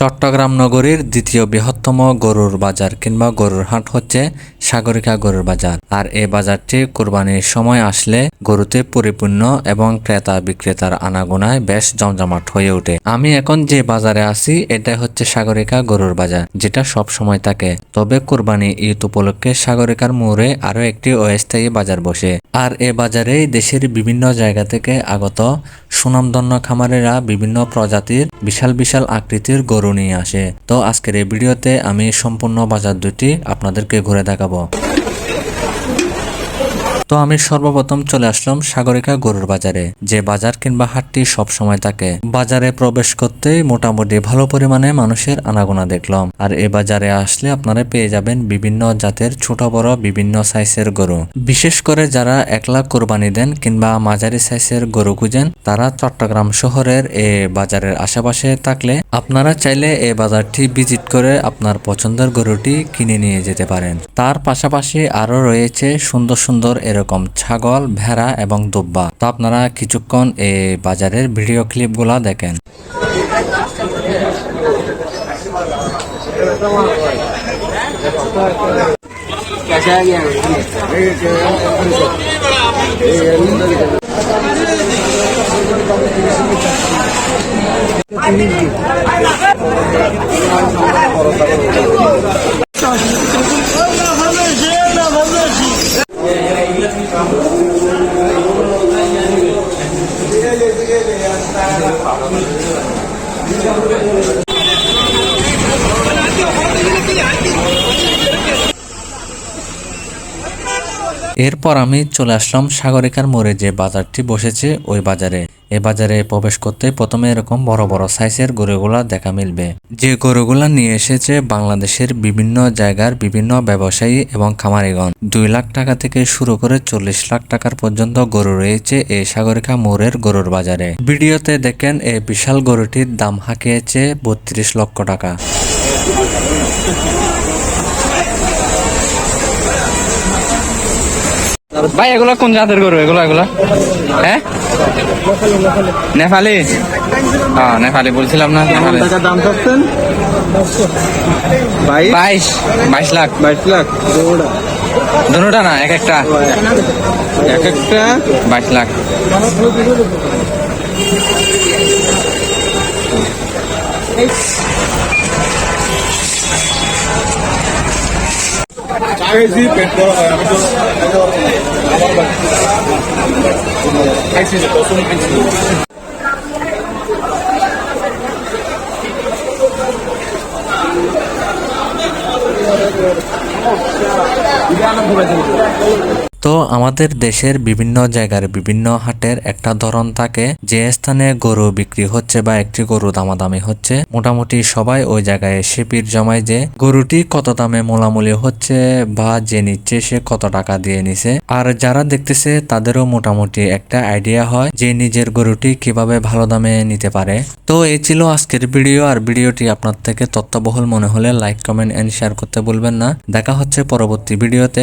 চট্টগ্রাম নগরীর দ্বিতীয় বৃহত্তম গরুর বাজার কিংবা গরুর হাট হচ্ছে সাগরিকা গরুর বাজার। আর এই বাজারটি কোরবানির সময় আসলে গরুতে পরিপূর্ণ এবং ক্রেতা বিক্রেতার আনাগোনায় বেশ জমজমাট হয়ে ওঠে। আমি এখন যে বাজারে আছি এটা হচ্ছে সাগরিকা গরুর বাজার, যেটা সব সময় থাকে। তবে কোরবানি ঈদ উপলক্ষে সাগরিকার মোড়ে আরও একটি অস্থায়ী বাজার বসে। আর এ বাজারে দেশের বিভিন্ন জায়গা থেকে আগত সুনামধন্য খামারেরা বিভিন্ন প্রজাতির বিশাল বিশাল আকৃতির গরু নিয়ে আসে। তো আজকের এই ভিডিওতে আমি সম্পূর্ণ বাজার দুটি আপনাদেরকে ঘুরে দেখাবো। তো আমি সর্বপ্রথম চলে আসলাম সাগরিকা গরুর বাজারে, যে বাজার কিংবা হাটটি সব সময় থাকে বাজারে প্রবেশ করতেই মোটামুটি ভালো পরিমাণে মানুষের আনাগোনা দেখলাম। আর এ বাজারে আসলে আপনারা পেয়ে যাবেন বিভিন্ন জাতের ছোট বড় বিভিন্ন সাইজের গরু। বিশেষ করে যারা একলা কোরবানি দেন কিংবা মাঝারি সাইজের গরু খুঁজেন, তারা চট্টগ্রাম শহরের এ বাজারের আশেপাশে থাকলে আপনারা চাইলে এই বাজারটি ভিজিট করে আপনার পছন্দের গরুটি কিনে নিয়ে যেতে পারেন। তার পাশাপাশি আরও রয়েছে সুন্দর সুন্দর এরকম ছাগল ভেড়া এবং দুব্বা। তো আপনারা কিছুক্ষণ এই বাজারের ভিডিও ক্লিপগুলা দেখেন। Thank you. এরপর আমি চলে আসলাম সাগরিকার মোড়ে যে বাজারটি বসেছে ওই বাজারে। এ বাজারে প্রবেশ করতে প্রথমে এরকম বড় বড় সাইজের গরুগুলা দেখা মিলবে। যে গরুগুলা নিয়ে এসেছে বাংলাদেশের বিভিন্ন জায়গার বিভিন্ন ব্যবসায়ী এবং খামারিগণ। দুই লাখ টাকা থেকে শুরু করে চল্লিশ লাখ টাকার পর্যন্ত গরু রয়েছে এই সাগরিকা মোড়ের গরুর বাজারে। ভিডিওতে দেখেন এই বিশাল গরুটির দাম হাঁকিয়েছে বত্রিশ লক্ষ টাকা। ভাই এগুলো কোন জাতের গরু? এগুলো এগুলো? হ্যাঁ নেপালি? হ্যাঁ নেপালি বলছিলাম না নেপালি। দাম চাচ্ছেন? বাইশ? বাইশ লাখ। বাইশ লাখ। দুটা না এক একটা? এক একটা? বাইশ লাখ। পেট বড় হয় আমি তো আমাদের দেশের বিভিন্ন জায়গার বিভিন্ন হাটের একটা ধরন থাকে, যে স্থানে গরু বিক্রি হচ্ছে বা একটি গরু দামাদামি হচ্ছে। মোটামুটি সবাই ওই জায়গায় এসে পীর জমায় যে গরুটি কত দামে মোলামুলি হচ্ছে বা যে নিচ্ছে সে কত টাকা দিয়ে নিছে। আর যারা দেখতেছে তাদেরও মোটামুটি একটা আইডিয়া হয় যে নিজের গরুটি কীভাবে ভালো দামে নিতে পারে। তো এই ছিল আজকের ভিডিও, আর ভিডিওটি আপনার থেকে তত্ত্ববহুল মনে হলে লাইক, কমেন্ট এন্ড শেয়ার করতে ভুলবেন না। দেখা হচ্ছে পরবর্তী ভিডিওতে।